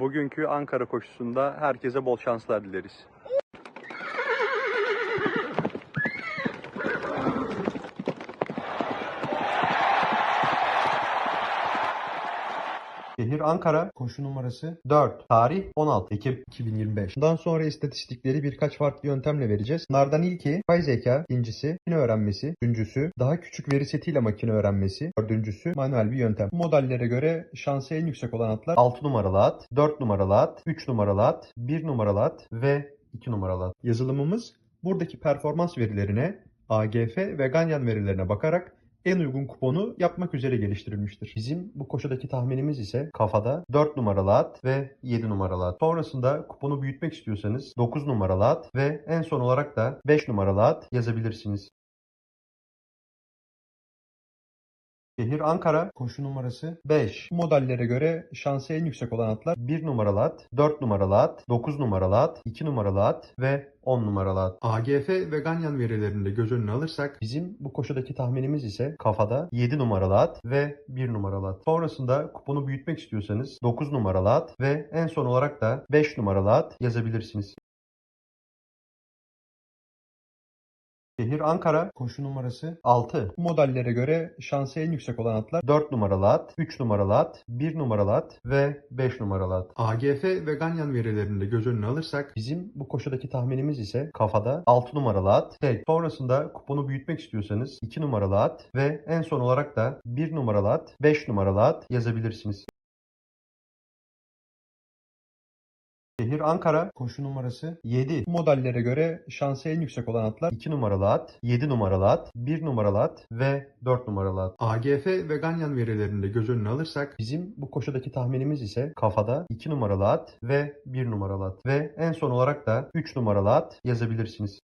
Bugünkü Ankara koşusunda herkese bol şanslar dileriz. Şehir Ankara, koşu numarası 4, tarih 16 Ekim 2025. Bundan sonra istatistikleri birkaç farklı yöntemle vereceğiz. Bunlardan ilki pay zeka, ikincisi makine öğrenmesi, üçüncüsü daha küçük veri setiyle makine öğrenmesi, dördüncüsü manuel bir yöntem. Bu modellere göre şansı en yüksek olan atlar 6 numaralı at, 4 numaralı at, 3 numaralı at, 1 numaralı at ve 2 numaralı at. Yazılımımız buradaki performans verilerine, AGF ve Ganyan verilerine bakarak en uygun kuponu yapmak üzere geliştirilmiştir. Bizim bu koşudaki tahminimiz ise kafada 4 numaralı at ve 7 numaralı at. Sonrasında kuponu büyütmek istiyorsanız 9 numaralı at ve en son olarak da 5 numaralı at yazabilirsiniz. Şehir Ankara, koşu numarası 5. Bu modellere göre şansı en yüksek olan atlar 1 numaralı at, 4 numaralı at, 9 numaralı at, 2 numaralı at ve 10 numaralı at. AGF ve Ganyan verilerini de göz önüne alırsak bizim bu koşudaki tahminimiz ise kafada 7 numaralı at ve 1 numaralı at. Sonrasında kuponu büyütmek istiyorsanız 9 numaralı at ve en son olarak da 5 numaralı at yazabilirsiniz. Şehir Ankara, koşu numarası 6. Bu modellere göre şansı en yüksek olan atlar 4 numaralı at, 3 numaralı at, 1 numaralı at ve 5 numaralı at. AGF ve Ganyan verilerini de göz önüne alırsak bizim bu koşudaki tahminimiz ise kafada 6 numaralı at, tek. Sonrasında kuponu büyütmek istiyorsanız 2 numaralı at ve en son olarak da 1 numaralı at, 5 numaralı at yazabilirsiniz. Şehir Ankara, koşu numarası 7. Bu modellere göre şansı en yüksek olan atlar 2 numaralı at, 7 numaralı at, 1 numaralı at ve 4 numaralı at. AGF ve Ganyan verilerini de göz önüne alırsak bizim bu koşudaki tahminimiz ise kafada 2 numaralı at ve 1 numaralı at ve en son olarak da 3 numaralı at yazabilirsiniz.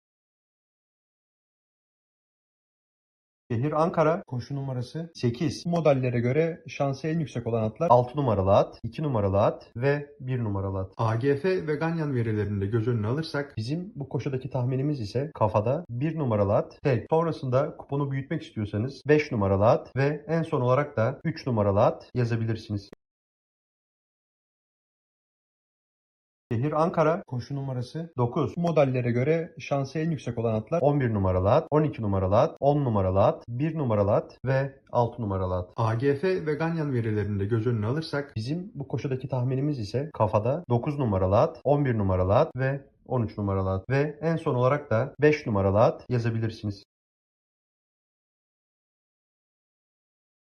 Şehir Ankara, koşu numarası 8. Bu modellere göre şansı en yüksek olan atlar 6 numaralı at, 2 numaralı at ve 1 numaralı at. AGF ve Ganyan verilerini de göz önüne alırsak bizim bu koşudaki tahminimiz ise kafada 1 numaralı at, tek. Sonrasında kuponu büyütmek istiyorsanız 5 numaralı at ve en son olarak da 3 numaralı at yazabilirsiniz. Şehir Ankara, koşu numarası 9. Bu modellere göre şansı en yüksek olan atlar 11 numaralı at, 12 numaralı at, 10 numaralı at, 1 numaralı at ve 6 numaralı at. AGF ve Ganyan verilerini de göz önüne alırsak bizim bu koşudaki tahminimiz ise kafada 9 numaralı at, 11 numaralı at ve 13 numaralı at ve en son olarak da 5 numaralı at yazabilirsiniz.